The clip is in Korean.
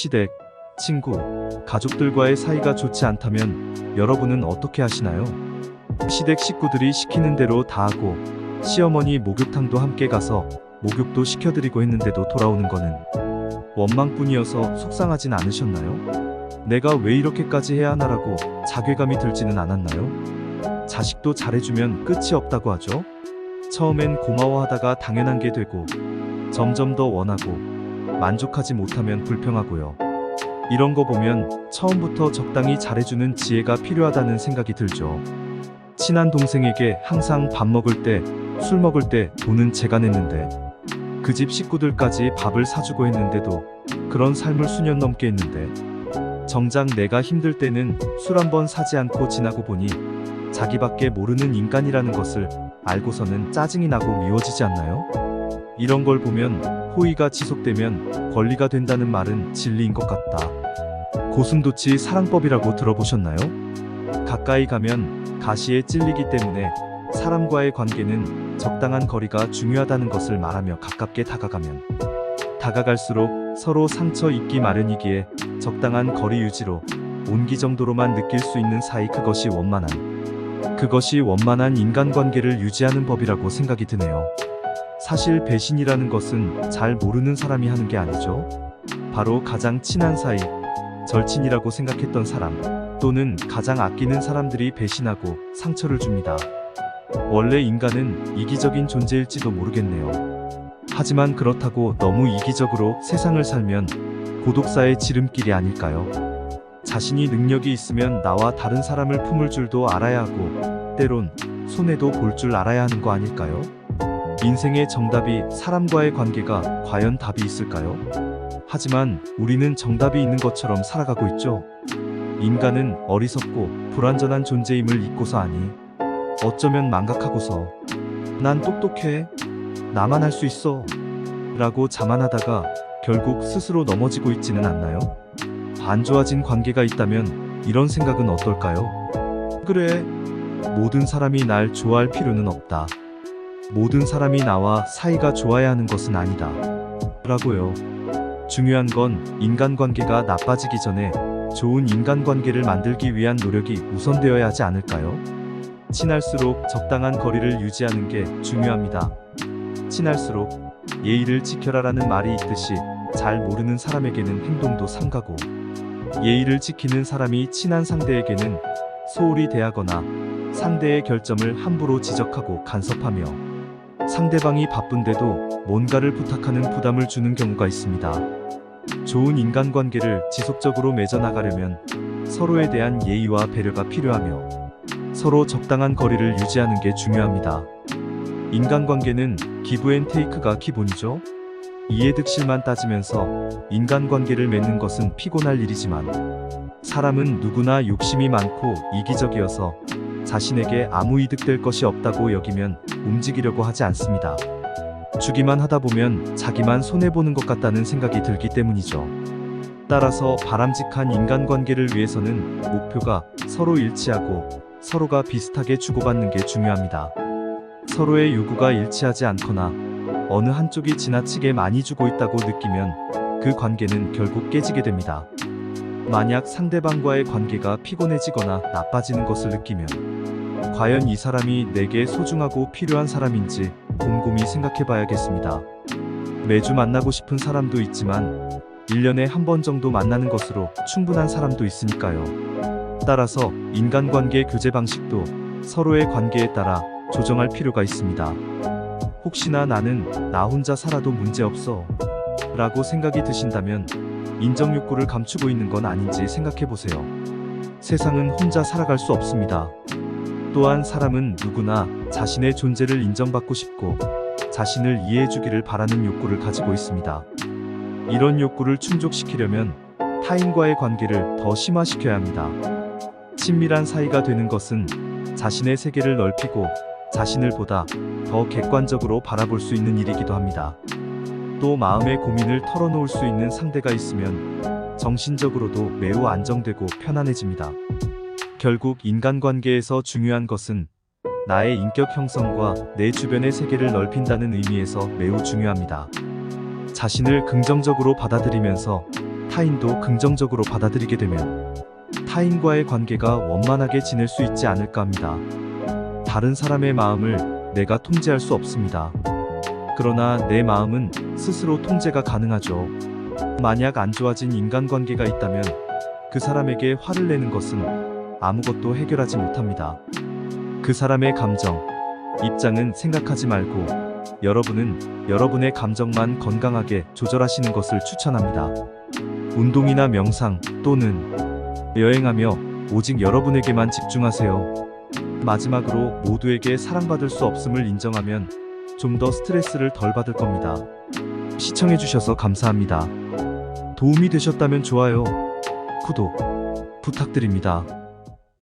시댁, 친구, 가족들과의 사이가 좋지 않다면 여러분은 어떻게 하시나요? 시댁 식구들이 시키는 대로 다 하고 시어머니 목욕탕도 함께 가서 목욕도 시켜드리고 했는데도 돌아오는 거는 원망뿐이어서 속상하진 않으셨나요? 내가 왜 이렇게까지 해야 하나라고 자괴감이 들지는 않았나요? 자식도 잘해주면 끝이 없다고 하죠? 처음엔 고마워하다가 당연한 게 되고 점점 더 원하고 만족하지 못하면 불평하고요. 이런 거 보면 처음부터 적당히 잘해주는 지혜가 필요하다는 생각이 들죠. 친한 동생에게 항상 밥 먹을 때, 술 먹을 때 돈은 제가 냈는데 그 집 식구들까지 밥을 사주고 했는데도 그런 삶을 수년 넘게 했는데 정작 내가 힘들 때는 술 한 번 사지 않고 지나고 보니 자기밖에 모르는 인간이라는 것을 알고서는 짜증이 나고 미워지지 않나요? 이런 걸 보면 호의가 지속되면 권리가 된다는 말은 진리인 것 같다. 고슴도치 사랑법이라고 들어보셨나요? 가까이 가면 가시에 찔리기 때문에 사람과의 관계는 적당한 거리가 중요하다는 것을 말하며 가깝게 다가가면 다가갈수록 서로 상처 입기 마련이기에 적당한 거리 유지로 온기 정도로만 느낄 수 있는 사이 그것이 원만한 그것이 원만한 인간관계를 유지하는 법이라고 생각이 드네요. 사실 배신이라는 것은 잘 모르는 사람이 하는 게 아니죠. 바로 가장 친한 사이, 절친이라고 생각했던 사람, 또는 가장 아끼는 사람들이 배신하고 상처를 줍니다. 원래 인간은 이기적인 존재일지도 모르겠네요. 하지만 그렇다고 너무 이기적으로 세상을 살면 고독사의 지름길이 아닐까요? 자신이 능력이 있으면 나와 다른 사람을 품을 줄도 알아야 하고, 때론 손해도 볼 줄 알아야 하는 거 아닐까요? 인생의 정답이 사람과의 관계가 과연 답이 있을까요? 하지만 우리는 정답이 있는 것처럼 살아가고 있죠. 인간은 어리석고 불완전한 존재임을 잊고서 아니, 어쩌면 망각하고서, 난 똑똑해. 나만 할 수 있어. 라고 자만하다가 결국 스스로 넘어지고 있지는 않나요? 안 좋아진 관계가 있다면 이런 생각은 어떨까요? 그래. 모든 사람이 날 좋아할 필요는 없다. 모든 사람이 나와 사이가 좋아야 하는 것은 아니다. 라고요. 중요한 건 인간관계가 나빠지기 전에 좋은 인간관계를 만들기 위한 노력이 우선되어야 하지 않을까요? 친할수록 적당한 거리를 유지하는 게 중요합니다. 친할수록 예의를 지켜라라는 말이 있듯이 잘 모르는 사람에게는 행동도 삼가고 예의를 지키는 사람이 친한 상대에게는 소홀히 대하거나 상대의 결점을 함부로 지적하고 간섭하며 상대방이 바쁜데도 뭔가를 부탁하는 부담을 주는 경우가 있습니다. 좋은 인간관계를 지속적으로 맺어나가려면 서로에 대한 예의와 배려가 필요하며 서로 적당한 거리를 유지하는 게 중요합니다. 인간관계는 기브앤테이크가 기본이죠. 이해득실만 따지면서 인간관계를 맺는 것은 피곤할 일이지만 사람은 누구나 욕심이 많고 이기적이어서 자신에게 아무 이득될 것이 없다고 여기면 움직이려고 하지 않습니다. 주기만 하다 보면 자기만 손해보는 것 같다는 생각이 들기 때문이죠. 따라서 바람직한 인간관계를 위해서는 목표가 서로 일치하고 서로가 비슷하게 주고받는 게 중요합니다. 서로의 요구가 일치하지 않거나 어느 한쪽이 지나치게 많이 주고 있다고 느끼면 그 관계는 결국 깨지게 됩니다. 만약 상대방과의 관계가 피곤해지거나 나빠지는 것을 느끼면 과연 이 사람이 내게 소중하고 필요한 사람인지 곰곰이 생각해 봐야겠습니다. 매주 만나고 싶은 사람도 있지만 1년에 한 번 정도 만나는 것으로 충분한 사람도 있으니까요. 따라서 인간관계 교제 방식도 서로의 관계에 따라 조정할 필요가 있습니다. 혹시나 나는 나 혼자 살아도 문제없어 라고 생각이 드신다면 인정 욕구를 감추고 있는 건 아닌지 생각해 보세요. 세상은 혼자 살아갈 수 없습니다. 또한 사람은 누구나 자신의 존재를 인정받고 싶고 자신을 이해해 주기를 바라는 욕구를 가지고 있습니다. 이런 욕구를 충족시키려면 타인과의 관계를 더 심화시켜야 합니다. 친밀한 사이가 되는 것은 자신의 세계를 넓히고 자신을 보다 더 객관적으로 바라볼 수 있는 일이기도 합니다. 또 마음의 고민을 털어놓을 수 있는 상대가 있으면 정신적으로도 매우 안정되고 편안해집니다. 결국 인간관계에서 중요한 것은 나의 인격 형성과 내 주변의 세계를 넓힌다는 의미에서 매우 중요합니다. 자신을 긍정적으로 받아들이면서 타인도 긍정적으로 받아들이게 되면 타인과의 관계가 원만하게 지낼 수 있지 않을까 합니다. 다른 사람의 마음을 내가 통제할 수 없습니다. 그러나 내 마음은 스스로 통제가 가능하죠. 만약 안 좋아진 인간관계가 있다면 그 사람에게 화를 내는 것은 아무것도 해결하지 못합니다. 그 사람의 감정, 입장은 생각하지 말고 여러분은 여러분의 감정만 건강하게 조절하시는 것을 추천합니다. 운동이나 명상 또는 여행하며 오직 여러분에게만 집중하세요. 마지막으로 모두에게 사랑받을 수 없음을 인정하면 좀 더 스트레스를 덜 받을 겁니다. 시청해주셔서 감사합니다. 도움이 되셨다면 좋아요, 구독 부탁드립니다.